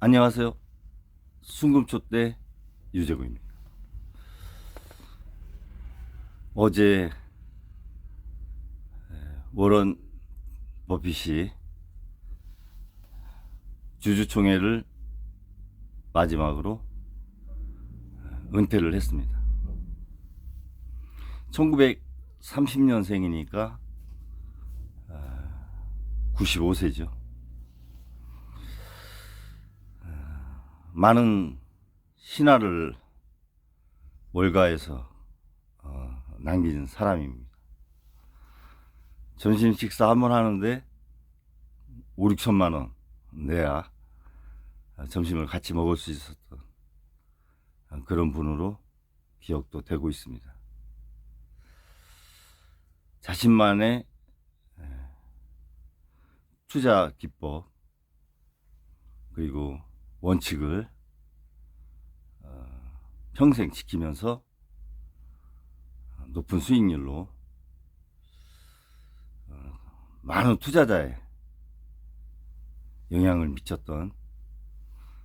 안녕하세요. 순금초 때 유재구입니다. 어제 워런 버핏이 주주총회를 마지막으로 은퇴를 했습니다. 1930년생이니까 95세죠. 많은 신화를 월가에서 어, 남긴 사람입니다. 점심 식사 한 번 하는데 5, 6천만 원 내야 점심을 같이 먹을 수 있었던 그런 분으로 기억도 되고 있습니다. 자신만의 투자 기법 그리고 원칙을 어, 평생 지키면서 높은 수익률로 어, 많은 투자자의 영향을 미쳤던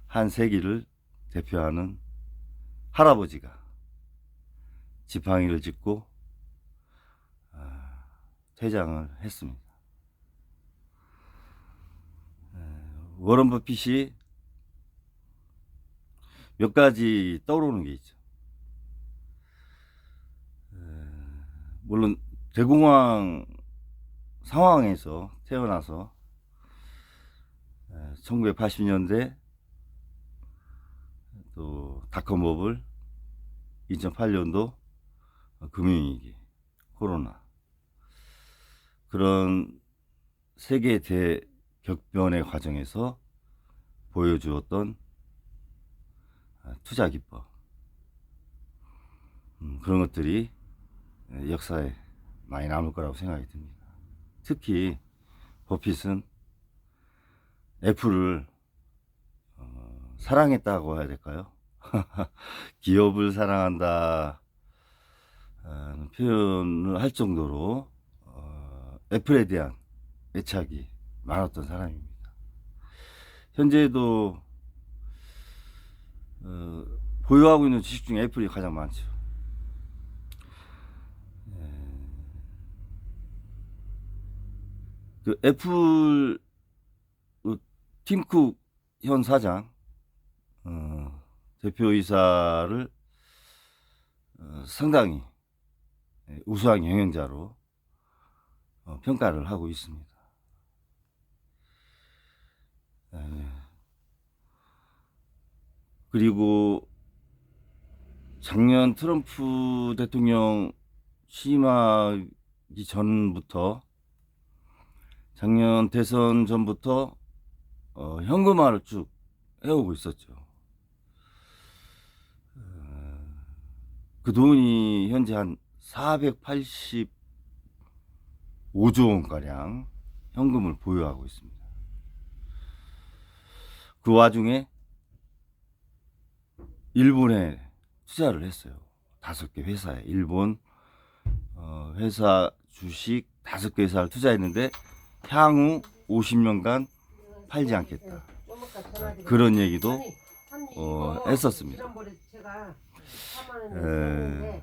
한 세기를 대표하는 할아버지가 지팡이를 짚고 어, 퇴장을 했습니다. 워런 버핏이 몇 가지 떠오르는 게 있죠. 에, 물론 대공황 상황에서 태어나서 1980년대 또 닷컴업을 2008년도 금융위기, 코로나 그런 세계 대격변의 과정에서 보여주었던 아, 투자 기법 음, 그런 것들이 역사에 많이 남을 거라고 생각이 듭니다. 특히 버핏은 애플을 어, 사랑했다고 해야 될까요? 기업을 사랑한다 는 표현을 할 정도로 어, 애플에 대한 애착이 많았던 사람입니다. 현재도 어, 보유하고 있는 주식 중에 애플이 가장 많죠. 에, 그 애플 어, 팀쿡 현 사장 어, 대표이사를 어, 상당히 예, 우수한 경영자로 어, 평가를 하고 있습니다. 에, 그리고 작년 트럼프 대통령 취임하기 전부터 작년 대선 전부터 어, 현금화를 쭉 해오고 있었죠. 어, 그 돈이 현재 한 485조 원가량 현금을 보유하고 있습니다. 그 와중에 일본에 투자를 했어요. 다섯 개 회사에 일본 어, 회사 주식 다섯 개 회사를 투자했는데 향후 50년간 팔지 않겠다. 그런 얘기도 어, 했었습니다. 에,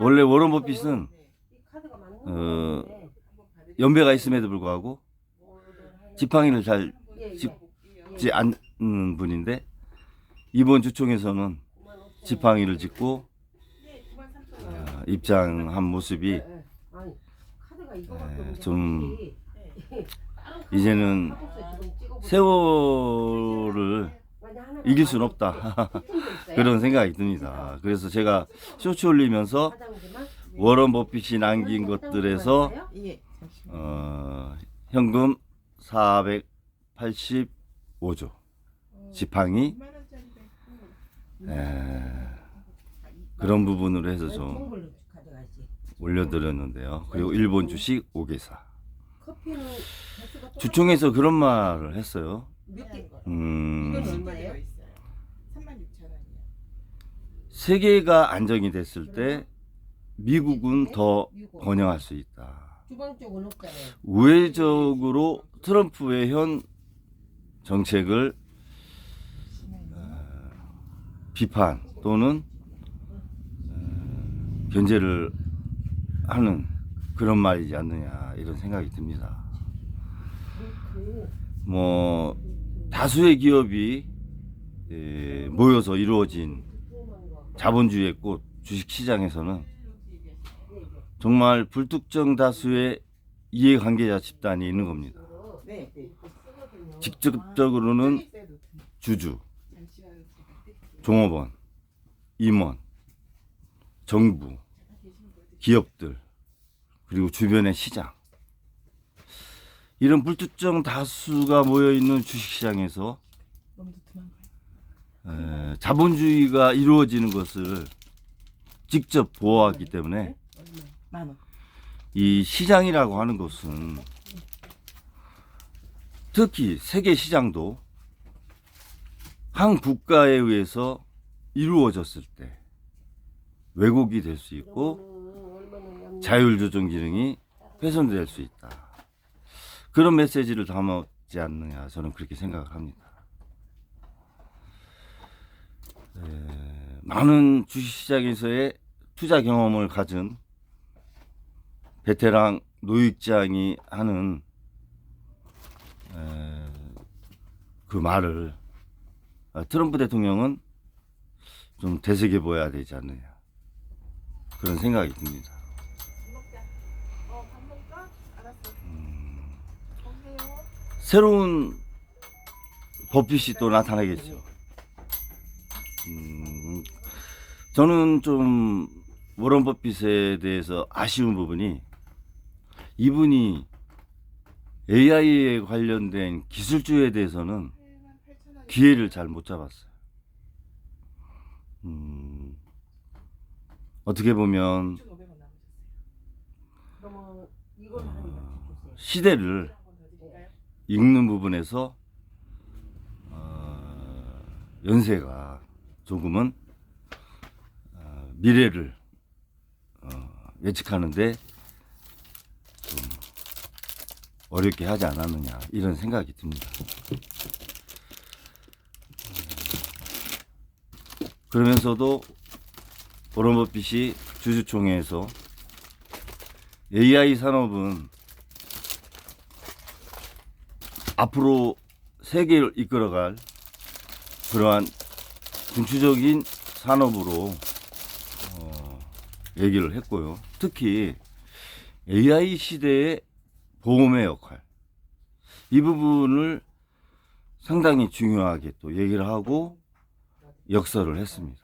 원래 워런 버핏은 어, 연배가 있음에도 불구하고 지팡이를 잘 짚지 않는 분인데 이번 주총에서는 지팡이를 짚고 어, 입장한 모습이 에, 좀 이제는 세월을 이길 수는 없다. 그런 생각이 듭니다. 그래서 제가 쇼츠 올리면서 워런 버핏이 남긴 것들에서 예. 어, 현금 485조. 지팡이 2만 원짜리도 있고. 에, 그런 부분으로 해서 좀 올려드렸는데요. 그리고 일본 주식 5개사 주총에서 그런 말을 했어요. 음, 이건 얼마예요? 얼마예요? 있어요. 3만 6천 원이요. 세계가 안정이 됐을 때 미국은 더 번영할 수 있다. 주방 쪽은 없잖아요. 우회적으로 트럼프의 현 정책을 비판 또는 어, 견제를 하는 그런 말이지 않느냐 이런 생각이 듭니다. 뭐 다수의 기업이 에, 모여서 이루어진 자본주의의 꽃 주식시장에서는 정말 불특정 다수의 이해관계자 집단이 있는 겁니다. 네. 직접적으로는 아, 주주. 종업원, 임원, 정부. 기업들, 그리고 주변의 시장. 이런 불특정 다수가 모여 있는 주식시장에서. 에, 자본주의가 이루어지는 것을 직접 보호하기 때문에. 이 시장이라고 하는 것은 특히 세계 시장도 한 국가에 의해서 이루어졌을 때 왜곡이 될 수 있고 자율 조정 기능이 훼손될 수 있다. 그런 메시지를 담았지 않느냐 저는 그렇게 생각을 합니다. 에, 많은 주식시장에서의 투자 경험을 가진 베테랑 노익장이 하는 에, 그 말을 아, 트럼프 대통령은 좀 되새겨 보아야 되지 않느냐 그런 생각이 듭니다. 어. 오세요. 새로운 버핏이 또 나타나겠죠. 음, 저는 좀 워런 버핏에 대해서 아쉬운 부분이 이분이 AI에 관련된 기술주에 대해서는 8만 8천 원. 기회를 잘 못 잡았어요. 음, 어떻게 보면 6,500원 남으셨어요. 그러면 이걸 하나 주세요. 시대를? 읽는 부분에서 어, 연세가 조금은 어, 미래를 어, 예측하는데 좀 어렵게 하지 않았느냐 이런 생각이 듭니다. 그러면서도 오런 버핏이 주주총회에서 AI 산업은 앞으로 세계를 이끌어갈 그러한 군주적인 산업으로 어, 얘기를 했고요. 특히 AI 시대의 보험의 역할 이 부분을 상당히 중요하게 또 얘기를 하고 역설을 했습니다.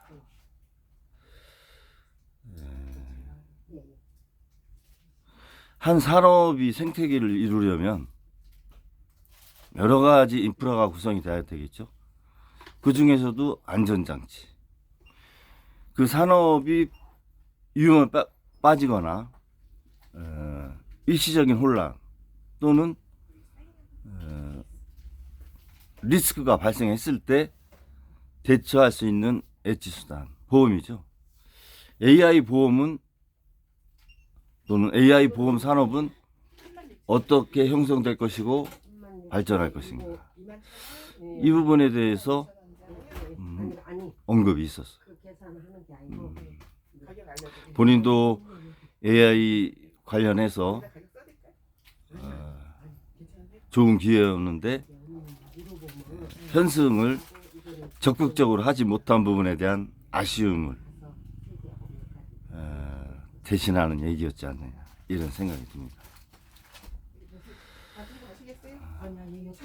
예. 한 산업이 생태계를 이루려면 여러 가지 인프라가 구성이 돼야 되겠죠. 그 중에서도 안전장치. 그 산업이 위험에 빠, 빠지거나 어, 일시적인 혼란 또는 어, 리스크가 발생했을 때 대처할 수 있는 엣지 수단 보험이죠. AI 보험은 또는 AI 보험 산업은 어떻게 형성될 것이고 발전할 것인가. 2만 천 원. 이 부분에 대해서 아니 언급이 있었어요. 알려드릴게요. 본인도 AI 관련해서? 어? 좋은 기회였는데 현승을 적극적으로 하지 못한 부분에 대한 아쉬움을 어, 대신하는 얘기였지 않느냐 이런 생각이 듭니다.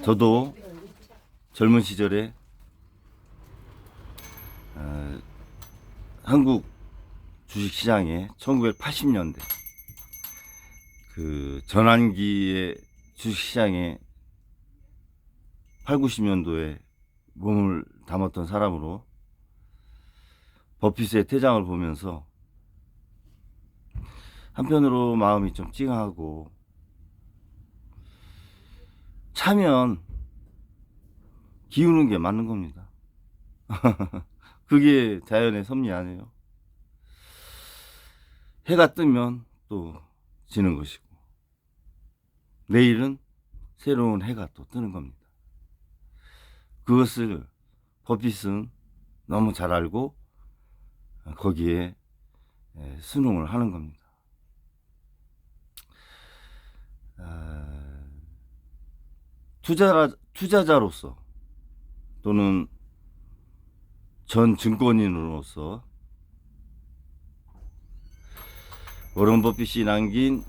저도 젊은 시절에 어, 한국 주식시장에 1980년대 그 전환기의 주식시장에 8, 90년도에 몸을 담았던 사람으로 버핏의 퇴장을 보면서 한편으로 마음이 좀 찡하고 차면 기우는 게 맞는 겁니다. 그게 자연의 섭리 아니에요. 해가 뜨면 또 지는 것이고, 내일은 새로운 해가 또 뜨는 겁니다. 그것을 버핏은 너무 잘 알고 거기에 예, 순응을 하는 겁니다. 아, 투자 투자자로서 또는 전 증권인으로서 워런 버핏이 남긴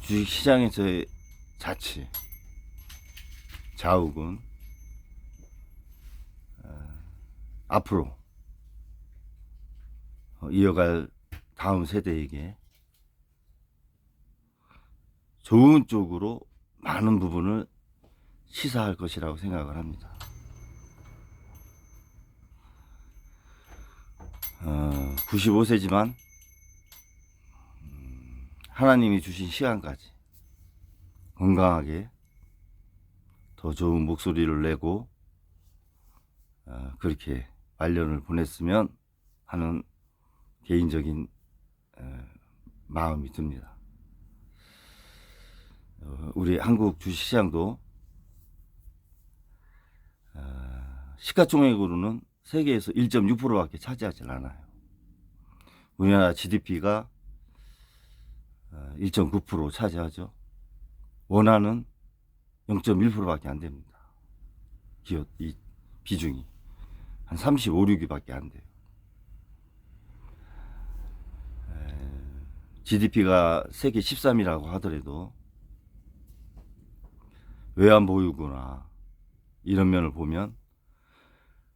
주식시장에서의 자치, 자욱은 어, 앞으로 어, 이어갈 다음 세대에게 좋은 쪽으로 많은 부분을 시사할 것이라고 생각을 합니다. 어, 95세지만 음, 하나님이 주신 시간까지 건강하게 더 좋은 목소리를 내고 어, 그렇게 말년을 보냈으면 하는 개인적인 어, 마음이 듭니다. 어, 우리 한국 주식시장도 어, 시가총액으로는 세계에서 1.6%밖에 차지하지 않아요. 우리나라 GDP가 1.9% 차지하죠. 원화는 0.1%밖에 안 됩니다. 기업 이 비중이 한 35, 6위밖에 안 돼요. GDP가 세계 13위라고 하더라도 외환 보유고나 이런 면을 보면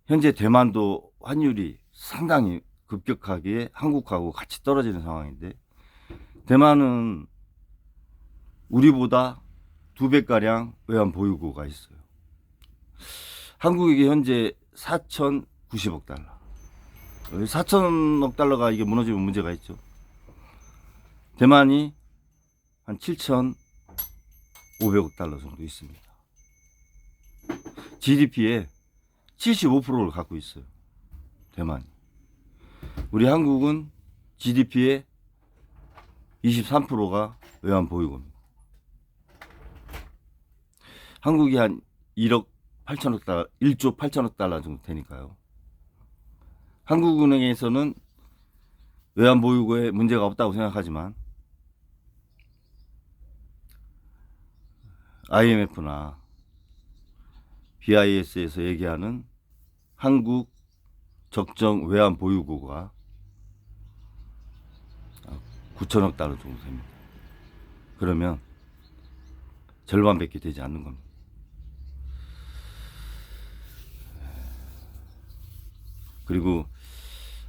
현재 대만도 환율이 상당히 급격하게 한국하고 같이 떨어지는 상황인데 대만은 우리보다 두 배가량 외환 보유고가 있어요. 한국이 현재 4,090억 달러. 4천억 달러가 이게 무너지면 문제가 있죠. 대만이 한 7,500억 달러 정도 있습니다. GDP의 75%를 갖고 있어요. 대만이. 우리 한국은 GDP의 23%가 외환 보유고입니다. 한국이 한 1억 8천억 달러, 1조 8천억 달러 정도 되니까요. 한국은행에서는 외환 보유고에 문제가 없다고 생각하지만 IMF나 BIS에서 얘기하는 한국 적정 외환 보유고가 9천억 달러 정도 됩니다. 그러면 절반밖에 되지 않는 겁니다. 그리고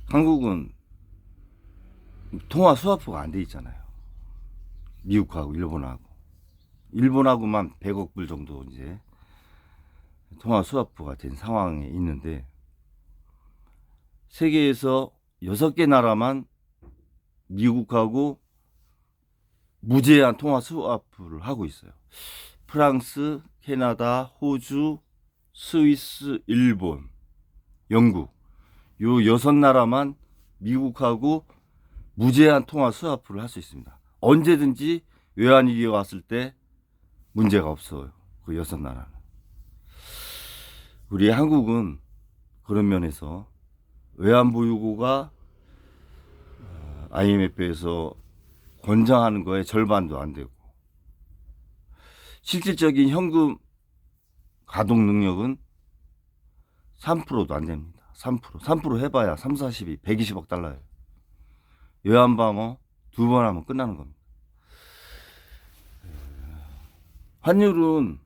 한국은 통화 수화프가 안 돼 있잖아요. 미국하고 일본하고. 일본하고만 100억 불 정도 이제 통화 수화프가 된 상황에 있는데 세계에서 6개 나라만 미국하고 무제한 통화 수화프를 하고 있어요. 프랑스, 캐나다, 호주, 스위스, 일본, 영국 요 여섯 나라만 미국하고 무제한 통화 수화프를 할수 있습니다. 언제든지 외환위기가 왔을 때 문제가 없어요. 그 여섯 나라는. 우리 한국은 그런 면에서 외환보유고가 IMF에서 권장하는 거에 절반도 안 되고 실질적인 현금 가동 능력은 3%도 안 됩니다. 3%. 3% 해봐야 3, 40이 120억 달러예요. 외환방어 두 번 하면 끝나는 겁니다. 환율은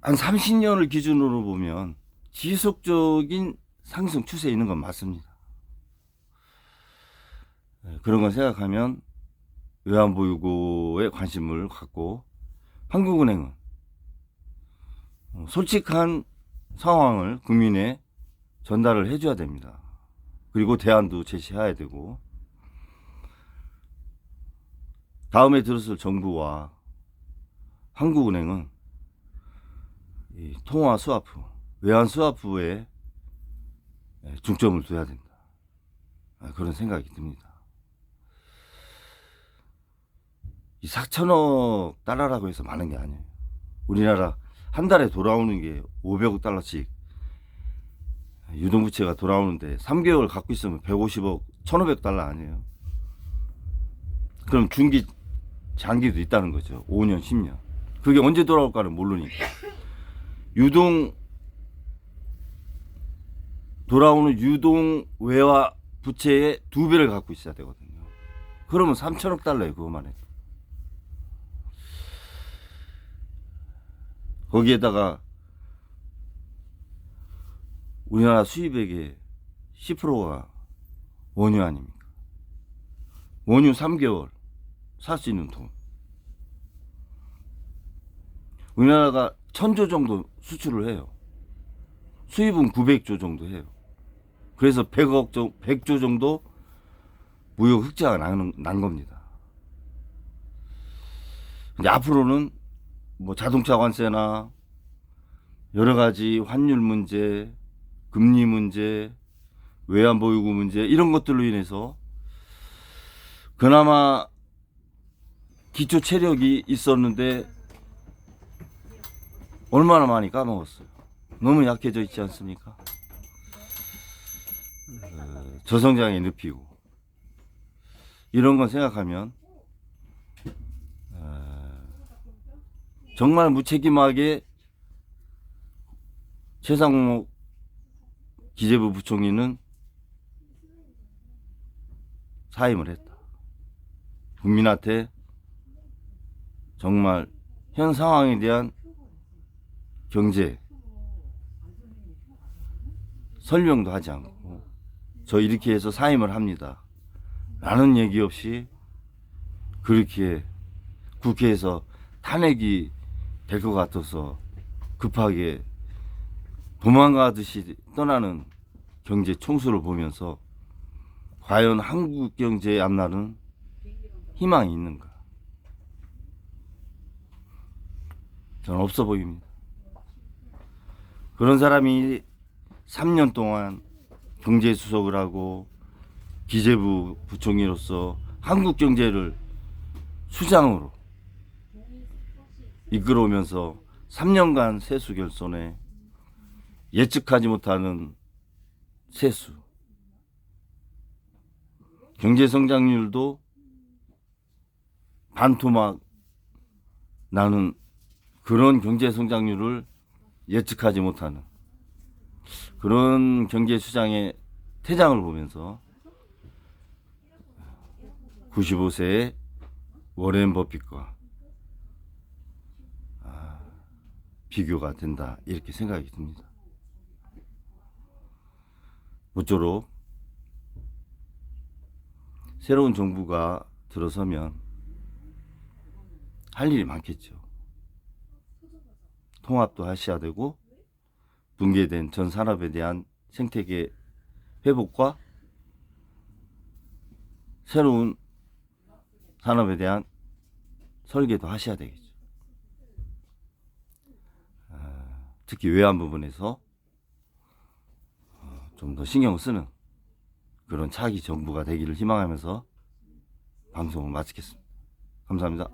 한 30년을 기준으로 보면 지속적인 상승 추세에 있는 건 맞습니다. 예, 그런 걸 생각하면 외환보유고에 관심을 갖고 한국은행은 어, 솔직한 상황을 국민에 전달을 해줘야 됩니다. 그리고 대안도 제시해야 되고 다음에 들었을 정부와 한국은행은 이 통화 스와프, 외환 스와프에 예, 중점을 둬야 된다. 아, 그런 생각이 듭니다. 이 4천억 달러라고 해서 많은 게 아니에요. 우리나라 한 달에 돌아오는 게 500억 달러씩 유동부채가 돌아오는데 3개월 갖고 있으면 150억, 1,500달러 아니에요. 그럼 중기, 장기도 있다는 거죠. 5년, 10년. 그게 언제 돌아올까는 모르니까. 유동, 돌아오는 유동 외화 부채의 두 배를 갖고 있어야 되거든요. 그러면 3천억 달러예요, 그것만 해도. 거기에다가 우리나라 수입액의 10%가 원유 아닙니까? 원유 3개월 살 수 있는 돈. 우리나라가 1000조 정도 수출을 해요. 수입은 900조 정도 해요. 그래서 100억 정 100조 정도 무역 흑자가 나는, 난 겁니다. 근데 앞으로는 뭐 자동차 관세나 여러 가지 환율 문제, 금리 문제, 외환 보유고 문제 이런 것들로 인해서 그나마 기초 체력이 있었는데 얼마나 많이 까먹었어요. 너무 약해져 있지 않습니까? 어, 저성장이 늪이고 이런 건 생각하면 어, 정말 무책임하게 최상목 기재부 부총리는 사임을 했다. 국민한테 정말 현 상황에 대한 경제 설명도 하지 않고 저 이렇게 해서 사임을 합니다. 라는 얘기 없이 그렇게 국회에서 탄핵이 될 것 같아서 급하게 도망가듯이 떠나는 경제 총수를 보면서 과연 한국 경제의 앞날은 희망이 있는가? 저는 없어 보입니다. 그런 사람이 3년 동안 경제수석을 하고 기재부 부총리로서 한국 경제를 수장으로 이끌어오면서 3년간 세수 결손에 예측하지 못하는 세수. 경제 성장률도 반토막 나는 그런 경제 성장률을 예측하지 못하는 그런 경제 수장의 퇴장을 보면서 95세의 워렌 버핏과 아, 비교가 된다 이렇게 생각이 듭니다. 모쪼록 새로운 정부가 들어서면 할 일이 많겠죠. 통합도 하셔야 되고 붕괴된 전 산업에 대한 생태계 회복과 새로운 산업에 대한 설계도 하셔야 되겠죠. 아, 특히 외환 부분에서 좀 더 신경을 쓰는 그런 차기 정부가 되기를 희망하면서 방송을 마치겠습니다. 감사합니다.